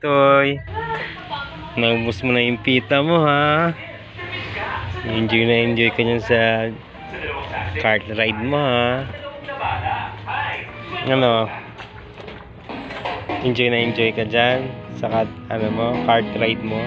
Toy. Naubos mo na yung pita mo ha. Enjoy na enjoy ka niyan sa kart ride mo ha. Ano? Enjoy na enjoy ka dyan sa ano mo, kart ride mo.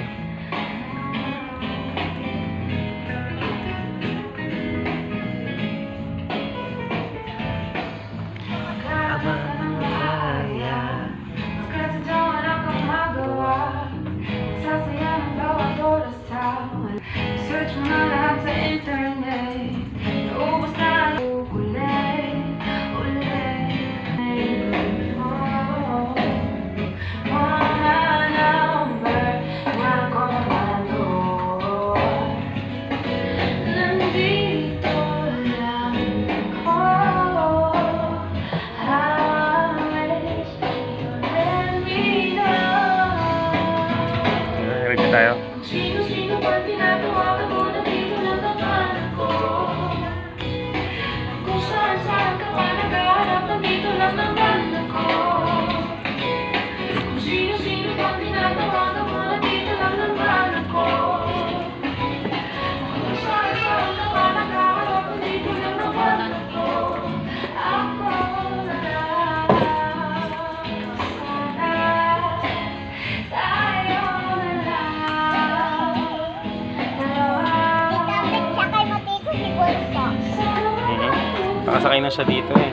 Tayo? Nakasakay na siya dito eh.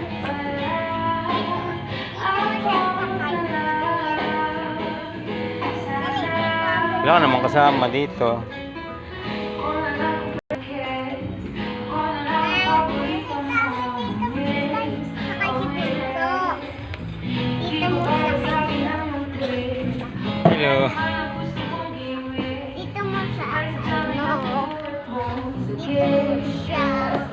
Wala ka naman kasama dito. Hello. Dito mo sa ano. Dito siya.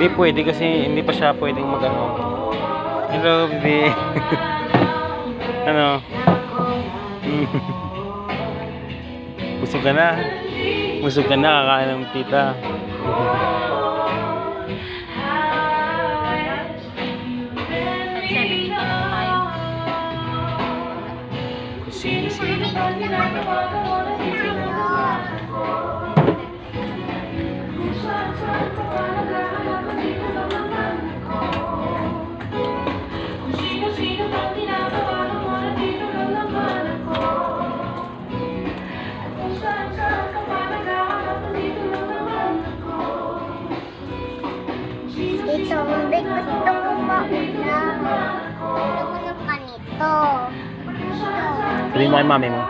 Hindi pwede kasi hindi pa siya pwedeng magano. Hello, baby. ano? Busog ka na. Busog ka na, kakain ng tita. Dito, hindi gusto ko mauna. Gusto ko ng ganito. Sabihin mo kay mami mo.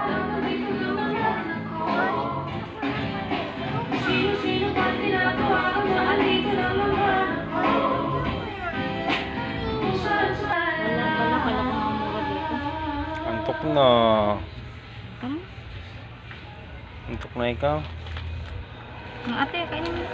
Antok na. Antok na ikaw. Ate, kainin mo